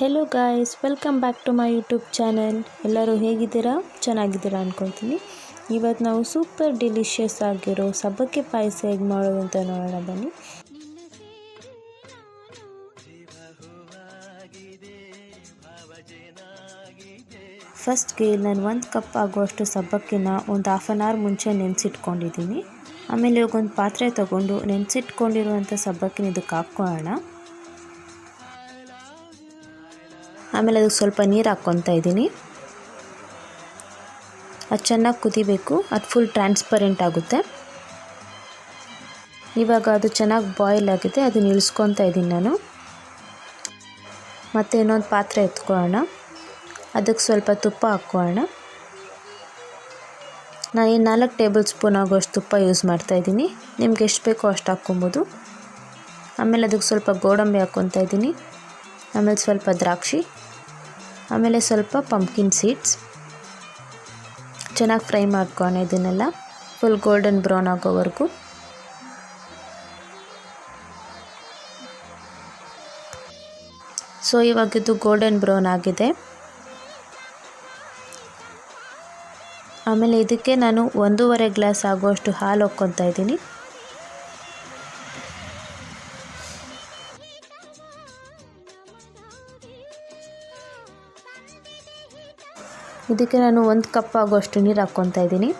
Hello guys welcome back to my YouTube channel ಎಲ್ಲರೂ ಹೇಗಿದ್ದೀರಾ? ಚೆನ್ನಾಗಿದ್ದೀರಾ ಅಂದ್ಕೊತೀನಿ ಇವತ್ತು ನಾವು ಸೂಪರ್ ಡಿಲಿಷಿಯಸ್ ಆಗಿರೋ ಸಬ್ಬಕ್ಕೆ ಪಾಯಸ ಹೇಗೆ ಮಾಡೋದು ಅಂತ ನೋಡೋಣ ಬನ್ನಿ. ಫಸ್ಟ್ಗೆ ನಾನು ಒಂದು ಕಪ್ ಆಗುವಷ್ಟು ಸಬ್ಬಕ್ಕಿನ ಒಂದು ಹಾಫ್ ಆನ್ ಅವರ್ ಮುಂಚೆ ನೆನೆಸಿಟ್ಕೊಂಡಿದ್ದೀನಿ. ಆಮೇಲೆ ಒಂದು ಪಾತ್ರೆ ತೊಗೊಂಡು ನೆನೆಸಿಟ್ಕೊಂಡಿರುವಂಥ ಸಬ್ಬಕ್ಕಿನ ಇದಕ್ಕೆ ಹಾಕ್ಕೊಳ್ಳೋಣ. ಆಮೇಲೆ ಅದಕ್ಕೆ ಸ್ವಲ್ಪ ನೀರು ಹಾಕ್ಕೊತಾ ಇದ್ದೀನಿ. ಅದು ಚೆನ್ನಾಗಿ ಕುದಿಬೇಕು, ಅದು ಫುಲ್ ಟ್ರಾನ್ಸ್ಪರೆಂಟ್ ಆಗುತ್ತೆ. ಇವಾಗ ಅದು ಚೆನ್ನಾಗಿ ಬಾಯ್ಲ್ ಆಗಿದೆ ಅದನ್ನ ಇಳಿಸ್ಕೊತಾ ಇದ್ದೀನಿ ನಾನು. ಮತ್ತು ಇನ್ನೊಂದು ಪಾತ್ರೆ ಎತ್ಕೊಳ್ಳೋಣ. ಅದಕ್ಕೆ ಸ್ವಲ್ಪ ತುಪ್ಪ ಹಾಕ್ಕೊಳ್ಳೋಣ. ನಾನು ಈ ನಾಲ್ಕು ಟೇಬಲ್ ಸ್ಪೂನ್ ಆಗೋಷ್ಟು ತುಪ್ಪ ಯೂಸ್ ಮಾಡ್ತಾಯಿದ್ದೀನಿ ನಿಮ್ಗೆ ಎಷ್ಟು ಬೇಕೋ ಅಷ್ಟು ಹಾಕ್ಕೊಬೋದು. ಆಮೇಲೆ ಅದಕ್ಕೆ ಸ್ವಲ್ಪ ಗೋಡಂಬಿ ಹಾಕ್ಕೊತಾ ಇದ್ದೀನಿ. ಆಮೇಲೆ ಸ್ವಲ್ಪ ದ್ರಾಕ್ಷಿ. ಆಮೇಲೆ ಸ್ವಲ್ಪ ಪಂಪ್ಕಿನ್ ಸೀಡ್ಸ್ ಚೆನ್ನಾಗಿ ಫ್ರೈ ಮಾಡ್ಕೊಳ್ಳೋಣ ಇದನ್ನೆಲ್ಲ. ಫುಲ್ ಗೋಲ್ಡನ್ ಬ್ರೌನ್ ಆಗೋವರೆಗೂ. ಸೊ ಇವಾಗ ಇದು ಗೋಲ್ಡನ್ ಬ್ರೌನ್ ಆಗಿದೆ. ಆಮೇಲೆ ಇದಕ್ಕೆ ನಾನು ಒಂದೂವರೆ ಗ್ಲಾಸ್ ಆಗುವಷ್ಟು ಹಾಲು ಹಾಕ್ಕೊತಾ ಇದ್ದೀನಿ. ಇದಕ್ಕೆ ನಾನು ಒಂದು ಕಪ್ ಆಗುವಷ್ಟು ನೀರು ಹಾಕ್ಕೊತಾ ಇದ್ದೀನಿ.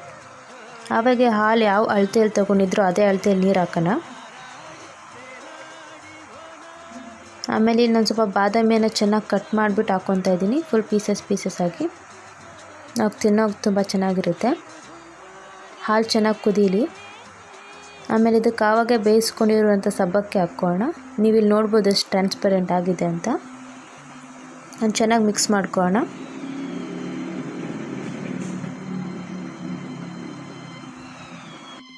ಆವಾಗೆ ಹಾಲು ಯಾವ ಅಳತೆಯಲ್ಲಿ ತೊಗೊಂಡಿದ್ರು ಅದೇ ಅಳತೆಯಲ್ಲಿ ನೀರು ಹಾಕೋಣ. ಆಮೇಲೆ ಇನ್ನೊಂದು ಸ್ವಲ್ಪ ಬಾದಾಮಿಯನ್ನು ಚೆನ್ನಾಗಿ ಕಟ್ ಮಾಡಿಬಿಟ್ಟು ಹಾಕ್ಕೊತಾ ಇದ್ದೀನಿ. ಫುಲ್ ಪೀಸಸ್ ಪೀಸಸ್ ಆಗಿ. ನಾವು ತಿನ್ನೋಕೆ ತುಂಬ ಚೆನ್ನಾಗಿರುತ್ತೆ. ಹಾಲು ಚೆನ್ನಾಗಿ ಕುದೀಲಿ. ಆಮೇಲೆ ಇದಕ್ಕೆ ಆವಾಗೆ ಬೇಯಿಸ್ಕೊಂಡಿರುವಂಥ ಸಬ್ಬಕ್ಕೆ ಹಾಕ್ಕೊಳ್ಳೋಣ. ನೀವು ಇಲ್ಲಿ ನೋಡ್ಬೋದು ಎಷ್ಟು ಟ್ರಾನ್ಸ್ಪರೆಂಟ್ ಆಗಿದೆ ಅಂತ. ನಾನು ಚೆನ್ನಾಗಿ ಮಿಕ್ಸ್ ಮಾಡ್ಕೊಳ್ಳೋಣ.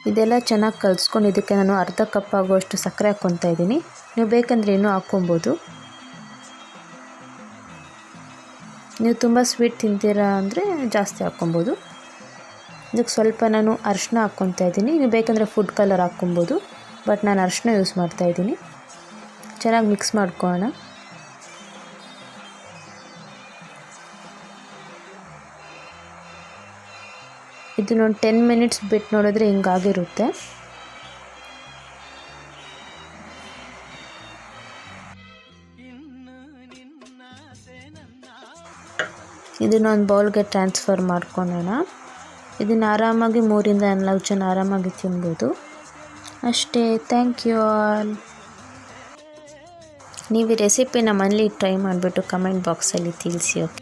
ಇದೆಲ್ಲ ಚೆನ್ನಾಗಿ ಕಲಿಸ್ಕೊಂಡು ಇದಕ್ಕೆ ನಾನು ಅರ್ಧ ಕಪ್ ಆಗುವಷ್ಟು ಸಕ್ಕರೆ ಹಾಕ್ಕೊತಾ ಇದ್ದೀನಿ. ನೀವು ಬೇಕಂದರೆ ಇನ್ನೂ ಹಾಕ್ಕೊಬೋದು. ನೀವು ತುಂಬ ಸ್ವೀಟ್ ತಿಂತೀರಾ ಅಂದರೆ ಜಾಸ್ತಿ ಹಾಕ್ಕೊಬೋದು. ಇದಕ್ಕೆ ಸ್ವಲ್ಪ ನಾನು ಅರಿಶಿನ ಹಾಕ್ಕೊತಾ ಇದ್ದೀನಿ. ನೀವು ಬೇಕಂದರೆ ಫುಡ್ ಕಲರ್ ಹಾಕ್ಕೊಬೋದು. ಬಟ್ ನಾನು ಅರಿಶಿನ ಯೂಸ್ ಮಾಡ್ತಾಯಿದ್ದೀನಿ ಚೆನ್ನಾಗಿ ಮಿಕ್ಸ್ ಮಾಡ್ಕೊಳ್ಳೋಣ. ಇದನ್ನೊಂದು ಟೆನ್ ಮಿನಿಟ್ಸ್ ಬಿಟ್ಟು ನೋಡಿದ್ರೆ ಹಿಂಗಾಗಿರುತ್ತೆ. ಇದನ್ನೊಂದು ಬೌಲ್ಗೆ ಟ್ರಾನ್ಸ್ಫರ್ ಮಾಡ್ಕೊಳ್ಳೋಣ ಇದನ್ನು ಆರಾಮಾಗಿ ಮೂರಿಂದ ನಾಲ್ಕು ಜನ ಆರಾಮಾಗಿ ತಿನ್ಬೋದು. ಅಷ್ಟೇ ಥ್ಯಾಂಕ್ ಯು ಆಲ್ ನೀವು ಈ ರೆಸಿಪಿನ ಮನೇಲಿ ಟ್ರೈ ಮಾಡಿಬಿಟ್ಟು ಕಮೆಂಟ್ ಬಾಕ್ಸಲ್ಲಿ ತಿಳಿಸಿ ಓಕೆ